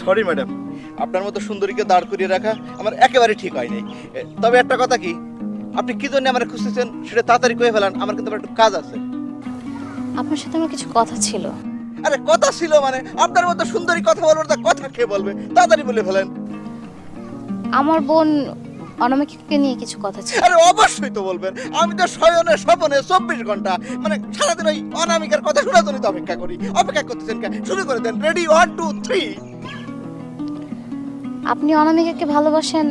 Sorry madam আপনার মতো সুন্দরীকে দাঁড় করিয়ে রাখা আমার একেবারে ঠিক হয়নি। তবে একটা কথা কি আপনি কি জন্য আমার খুঁজতেছেন সেটা তাড়াতাড়ি করে ফেলান আমার কিন্তু একটু কাজ আছে। আপনার সাথে আমার কিছু কথা ছিল। আরে কথা ছিল মানে আপনার মতো সুন্দরী কথা বলব তা কথা কে বলবে তাড়াতাড়ি বলে ফেলেন। আমার বোন অনামিকাকে নিয়ে কিছু কথা ছিল। আরে অবশ্যই তো বলবেন। আমি তো শয়নে স্বপনে চব্বিশ ঘণ্টা মানে সারাদিন ওই অনামিকার কথা শোনার জন্যই তো অপেক্ষা করি। অপেক্ষা করতেছেন কেন? শুরু করে দেন। রেডি ওয়ান টু থ্রি আপনি অনামিকাকে ভালোবাসেন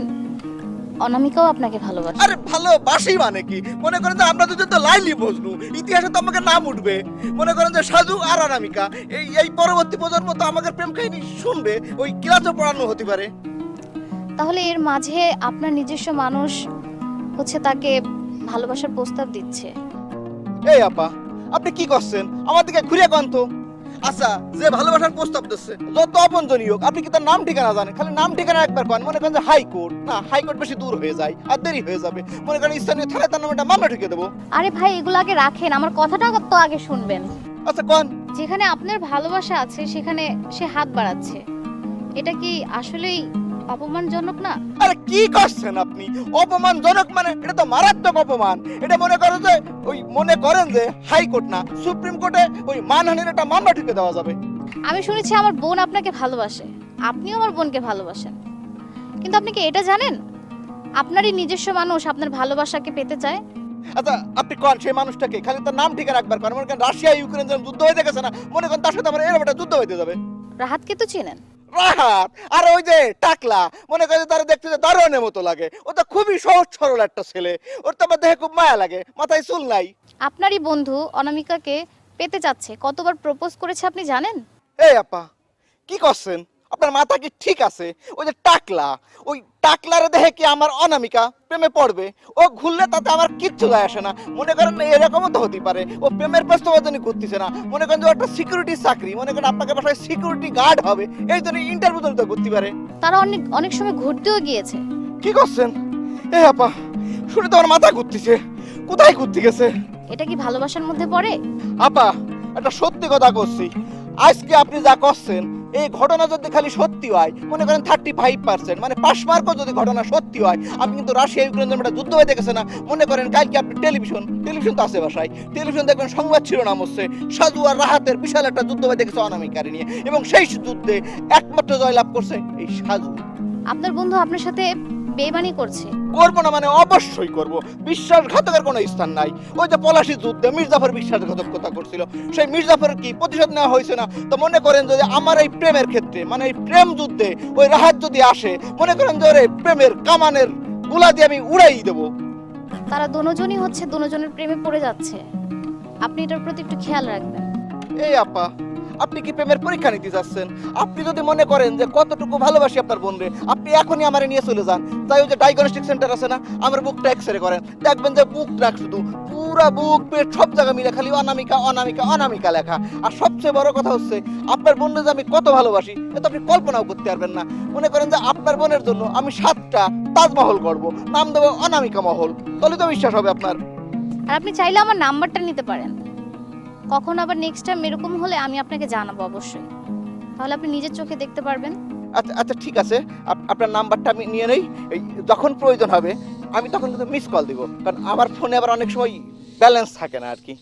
অনামিকাও আপনাকে ভালোবাসে। আরে ভালোবাসি মানে কি? মনে করেন যে আমরা দুজন তো লাইলি বসলু ইতিহাসে তো আমাকে নাম উঠবে। মনে করেন যে সাজু আর অনামিকা এই এই পরবর্তী প্রজন্ম তো আমাদের প্রেম কাহিনী শুনবে। ওই ক্লাসও পড়ানো হতে পারে। তাহলে এর মাঝে আপনার নিজস্ব মানুষ হচ্ছে তাকে ভালোবাসার প্রস্তাব দিচ্ছে। এই আপা আপনি কি করছেন? আমার দিকে ঘুরে কন তো। আচ্ছা যে ভালোবাসার প্রস্তাব দিচ্ছে যত আপনজনই হোক আপনি কি তার নাম ঠিকানা জানেন? খালি নাম ঠিকানা একবার কন মনে করেন যে হাইকোর্ট। না হাইকোর্ট বেশি দূর হয়ে যায় আর দেরি হয়ে যাবে। মনে করেন স্থানীয় থানায় তার নামে একটা মামলা ঠুকে দেবো। আরে ভাই এগুলো আগে রাখেন আমার কথাটা তো আগে শুনবেন। আচ্ছা কন। যেখানে আপনার ভালোবাসা আছে সেখানে সে হাত বাড়াচ্ছে। এটা কি আসলেই অপমানজনক না? আরে কি করছেন আপনি? অপমানজনক মানে এটা তো মারাত্মক অপমান। এটা মনে করেন যে ওই মনে করেন যে হাইকোর্ট না সুপ্রিম কোর্টে ওই মানহানির একটা মামলা ঠুকে দেওয়া যাবে। আমি শুনেছি আমার বোন আপনাকে ভালোবাসে। আপনিও আমার বোনকে ভালোবাসেন। কিন্তু আপনি কি এটা জানেন? আপনারই নিজস্ব মানুষ আপনার ভালোবাসাকে পেতে চায়? আচ্ছা আপনি কন সেই মানুষটাকে? খালি তার নাম ঠিকানা রাখবার কন মনে করেন রাশিয়া ইউক্রেন যখন যুদ্ধ হয়ে গেছে না মনে করেন তার সাথে আমার এরকম একটা যুদ্ধ হইতে যাবে। রাহাতকে তো চেনেন। রাহাত। আর ওই যে টাকলা মনে করে তারা দেখতে যে দারোয়ানের মতো লাগে। ও তো খুবই সহজ সরল একটা ছেলে। ওর তো আমার দেখে খুব মায়া লাগে মাথায় চুল নাই। আপনারই বন্ধু অনামিকাকে পেতে চাচ্ছে কতবার প্রপোজ করেছে আপনি জানেন? এই আপা কি করছেন? আপনার মাথা কি ঠিক আছে? ওই যে টাকলা ওই টাকলারে দেখে কি আমার অনামিকা প্রেমে পড়বে? ও ঘুরলে তাতে আমার কিচ্ছু যায় আসে না। মনে করেন এরকমও তো হতে পারে। ও প্রেমের প্রস্তাবের জন্য ঘুরতেছে না। মনে করেন যে একটা সিকিউরিটি চাকরি। মনে করেন আপনাকে বাসায় সিকিউরিটি গার্ড হবে। এই জন্য ইন্টারভিউ জন্য তো ঘুরতে পারে। তারা অনেক অনেক সময় ঘুরতেও গিয়েছে। কি করছেন? এ আপা শুনে তো আমার মাথা ঘুরতেছে। কোথায় ঘুরতে গেছে? এটা কি ভালোবাসার মধ্যে পড়ে? আপা একটা সত্যি কথা করছি। আজকে আপনি যা করছেন এই ঘটনা যদি খালি সত্যি হয়, মনে করেন থার্টি ফাইভ পার্সেন্ট মানে পাশ মার্কও যদি ঘটনা সত্যি হয়, আপনি কিন্তু রাশিয়া ইউক্রেন একটা যুদ্ধ হয়ে দেখেছে না? মনে করেন কালকে আপনি টেলিভিশন টেলিভিশন তো আছে বাসায়, টেলিভিশন দেখবেন সংবাদ শিরোনাম হচ্ছে সাজু আর রাহাতের বিশাল একটা যুদ্ধ হয়ে দেখেছে অনামিকারী নিয়ে। এবং সেই যুদ্ধে একমাত্র জয়লাভ করছে এই সাজু আপনার বন্ধু আপনার সাথে বেমানি করছে। করব না মানে অবশ্যই করব। বিশ্বাসঘাতকের কোনো স্থান নাই। ওই যে পলাশি যুদ্ধে মির্জাফর বিশ্বাসঘাতকতা করছিল। সেই মির্জাফরের কি প্রতিশোধ নেওয়া হয়েছে না? তো মনে করেন যদি আমার এই প্রেমের ক্ষেত্রে মানে এই প্রেম যুদ্ধে ওই রাহাত যদি আসে মনে করেন যে ওর প্রেমের কামানেরগুলা দিয়ে আমি উড়াই দেবো। তারা দুজনই হচ্ছে দুজনের প্রেমে পড়ে যাচ্ছে। আপনি এটার প্রতি একটু খেয়াল রাখবেন। এই আপা আপনি কি প্রেমের পরীক্ষা নিতে যাচ্ছেন? আপনি যদি মনে করেন যে কতটুকু ভালোবাসি আপনার বোনরে, আপনি এখনই আমারে নিয়ে চলে যান। তাই ওই যে ডায়াগনস্টিক সেন্টার আছে না, আমার বুকটা এক্সরে করেন। দেখবেন যে বুক রাখ শুধু পুরা বুক পেট সব জায়গা মিলে খালি অনামিকা অনামিকা অনামিকা লেখা। আর সবচেয়ে বড় কথা হচ্ছে, আপনার বোনরে যে আমি কত ভালোবাসি এটা আপনি কল্পনাও করতে পারবেন না। মনে করেন যে আপনার বোনের জন্য আমি সাতটা তাজমহল করব। নাম দেবো অনামিকা মহল। তাহলে তো বিশ্বাস হবে আপনার। আর আপনি চাইলে আমার নাম্বারটা নিতে পারেন। কখন আবার নেক্সট টাইম এরকম হলে আমি আপনাকে জানাব অবশ্যই। তাহলে আপনি নিজের চোখে দেখতে পারবেন। আচ্ছা আচ্ছা ঠিক আছে। আপ- আপনার নাম্বারটা আমি নিয়ে নেই। যখন প্রয়োজন হবে আমি তখন কিন্তু মিস কল দিব। কারণ আমার ফোনে আবার অনেক সময় ব্যালেন্স থাকে না আর কি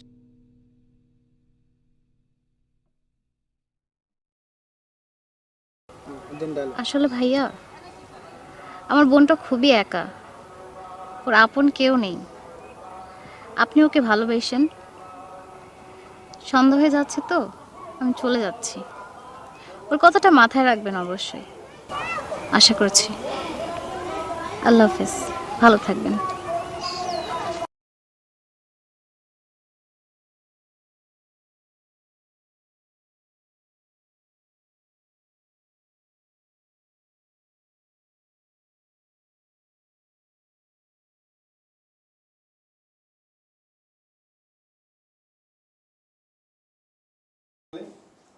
আসলে ভাইয়া আমার বোনটা খুবই একা। ওর আপন কেউ নেই। আপনি ওকে ভালোবাসেন। সন্দেহ হয়ে যাচ্ছে তো, আমি চলে যাচ্ছি। ওর কথাটা মাথায় রাখবেন অবশ্যই। আশা করছি। আল্লাহ হাফেজ। ভালো থাকবেন।